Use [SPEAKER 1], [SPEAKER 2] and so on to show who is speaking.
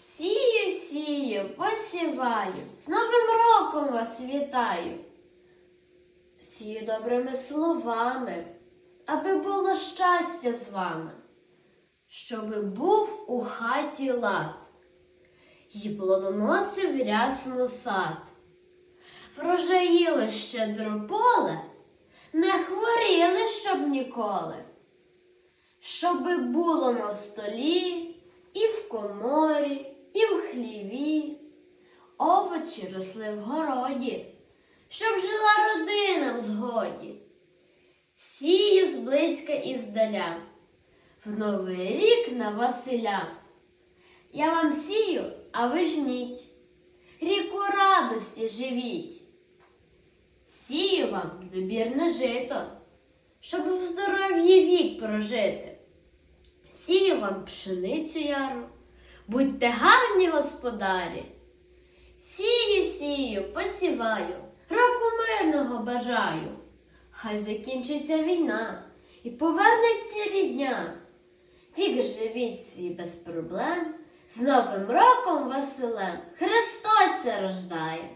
[SPEAKER 1] Сію, сію, посіваю, з Новим роком вас вітаю. Сію добрими словами, аби було щастя з вами, щоби був у хаті лад, й плодоносив рясно сад. Врожаїли щедро поле, не хворіли, щоб ніколи. Щоби було на столі, і в коморі, і в хліві, овочі росли в городі, щоб жила родина в згоді. Сію зблизька і здаля, в новий рік на Василя. Я вам сію, а ви жніть, ріку радості живіть. Сію вам добірне жито, щоб в здоров'ї вік прожити. Сію вам пшеницю яру, будьте гарні господарі. Сію, сію, посіваю, року мирного бажаю. Хай закінчиться війна і повернеться рідня. Вік живіть свій без проблем, з Новим роком Василем Христос рождає.